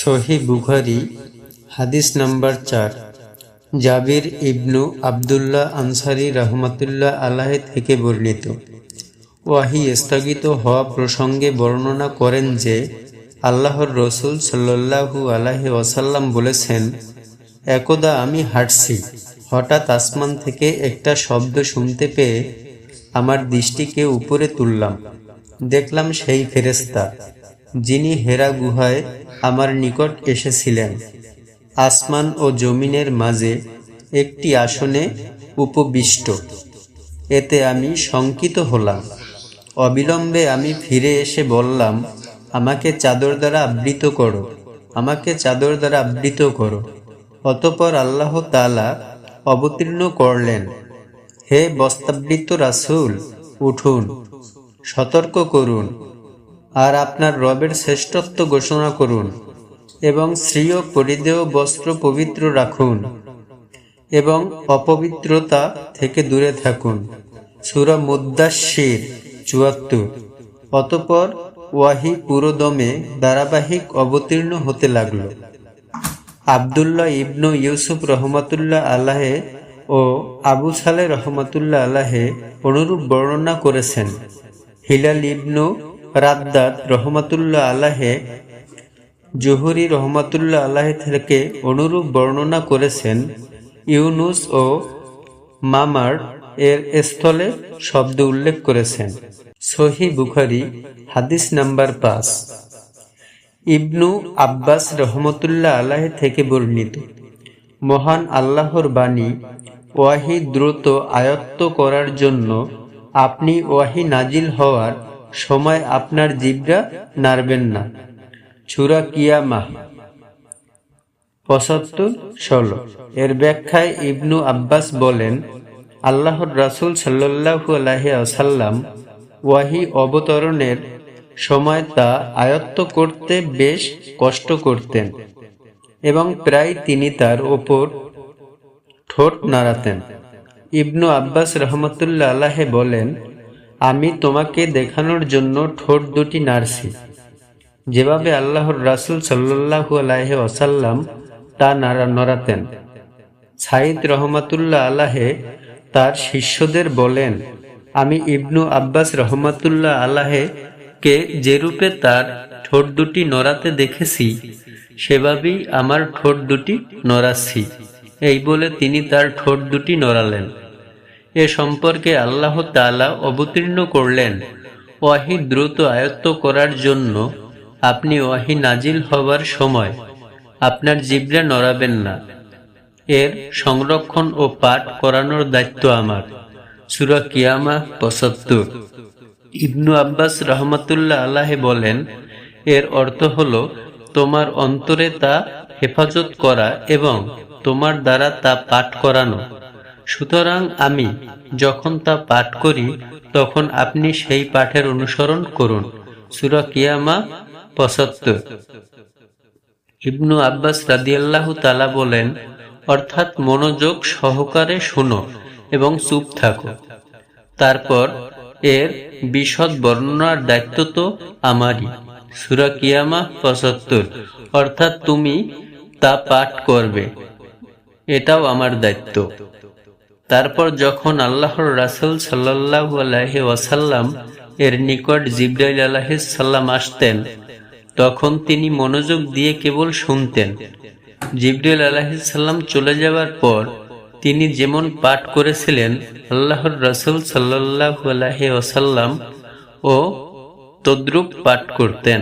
সহি বুখারি, হাদিস নাম্বার চার। জাবির ইবনু আবদুল্লাহ আনসারি রহমতুল্লাহ আলাহ থেকে বর্ণিত। ওয়াহি স্থগিত হওয়া প্রসঙ্গে বর্ণনা করেন যে, আল্লাহর রসুল সাল্লাহু আলাহি ওয়াসাল্লাম বলেছেন, একদা আমি হাঁটছি। হঠাৎ আসমান থেকে একটা শব্দ শুনতে পেয়ে আমার দৃষ্টিকে উপরে তুললাম। দেখলাম সেই ফেরেস্তা যিনি হেরা গুহায় আমার নিকট এসেছিলেন। আসমান ও জমিনের মাঝে একটি আসনে উপবিষ্ট। এতে আমি শঙ্কিত হলাম। অবিলম্বে আমি ফিরে এসে বললাম, আমাকে চাদর দ্বারা আবৃত করো, আমাকে চাদর দ্বারা আবৃত করো। অতপর আল্লাহ তালা অবতীর্ণ করলেন, হে বস্তাবৃত রাসূল, উঠুন, সতর্ক করুন আর আপনার রবের শ্রেষ্ঠত্ব ঘোষণা করুন এবং শ্রীয় পরিধেয় বস্ত্র পবিত্র রাখুন এবং অপবিত্রতা থেকে দূরে থাকুন। সুরা মুদাসির চুয়াত্তর। অতপর ওয়াহি পুরোদমে ধারাবাহিক অবতীর্ণ হতে লাগল। আবদুল্লাহ ইবনু ইউসুফ রহমাতুল্লাহ আল্লাহে ও আবু সালে রহমাতুল্লাহ আলাহে অনুরূপ বর্ণনা করেছেন। হিলাল ইবনু রাদ্দাত রহমাতুল্লাহ আলাহে, জহুরি রহমাতুল্লাহ আলাহে থেকে অনুরূপ বর্ণনা করেছেন ইউনুস ও মামার এর স্থলে শব্দ উল্লেখ করেছেন। সহি বুখারি, হাদিস নাম্বার পাঁচ। ইবনু আব্বাস রহমতুল্লাহ আলাহ থেকে বর্ণিত, মহান আল্লাহর বাণী ওয়াহি দ্রুত আয়ত্ত করার জন্য আপনি ওয়াহি নাজিল হওয়ার সময় আপনার জিব্রা নাড়বেন না। ছুরা কিয়ামাহ, পঁচাত্তর, ষোলো। এর ব্যাখ্যায় ইবনু আব্বাস বলেন, আল্লাহর রাসুল সাল্লাহু আলাহি আসাল্লাম ওয়াহি অবতরণের সময় তা আয়ত্ত করতে বেশ কষ্ট করতেন এবং প্রায় তিনি তার ওপর ঠোঁট নাড়াতেন। ইবনু আব্বাস রহমতুল্লাহ আলাহে বলেন আমি তোমাকে দেখানোর জন্য ঠোঁট দুটি নাড়ছি। যেভাবে আল্লাহর রাসুল সাল্লাহু আলাহে ওসাল্লাম তা নাড়া নড়াতেন। সাইদ রহমাতুল্লাহ আলাহে তার শিষ্যদের বলেন, আমি ইবনু আব্বাস রহমাতুল্লাহ আলাহে কে যে রূপে তার ঠোঁট দুটি নড়াতে দেখেছি, সেভাবেই আমার ঠোঁট দুটি নড়াচ্ছি। এই বলে তিনি তার ঠোঁট দুটি নড়ালেন। এ সম্পর্কে আল্লাহ তালা অবতীর্ণ করলেন। ওয়াহি দ্রুত আয়ত্ত করার জন্য আপনি ওয়াহি নাজিল হবার সময় আপনার জিব্রা নড়াবেন না। এর সংরক্ষণ ও পাঠ করানোর দায়িত্ব আমার। সুরা কিয়ামা পঁচাত্তর। ইবনু আব্বাস রহমতুল্লাহ আল্লাহে বলেন, এর অর্থ হল তোমার অন্তরে তা হেফাজত করা এবং তোমার দ্বারা তা পাঠ করানো। সুতরাং আমি যখন তা পাঠ করি, তখন আপনি সেই পাঠের অনুসরণ করুন। সুরা কিয়ামা পঁচাত্তর। ইবনু আব্বাস রাদিয়াল্লাহ তালা বলেন, অর্থাৎ মনোযোগ সহকারে শোনো এবং চুপ থাকো। তারপর এর বিশদ বর্ণনার দায়িত্ব তো আমারই। সুরা কিয়ামা পঁচাত্তর। অর্থাৎ তুমি তা পাঠ করবে। এটাও আমার দায়িত্ব। তারপর যখন আল্লাহর রাসুল সাল্লাহ আলহি ওয়াসাল্লাম এর নিকট জিব্রাইল আলাহিসাল্লাম আসতেন, তখন তিনি মনোযোগ দিয়ে কেবল শুনতেন। জিব্রাইল আলাহিসাল্লাম চলে যাওয়ার পর তিনি যেমন পাঠ করেছিলেন আল্লাহর রাসুল সাল্লাহ আলহি ওসাল্লাম ও তদ্রুপ পাঠ করতেন।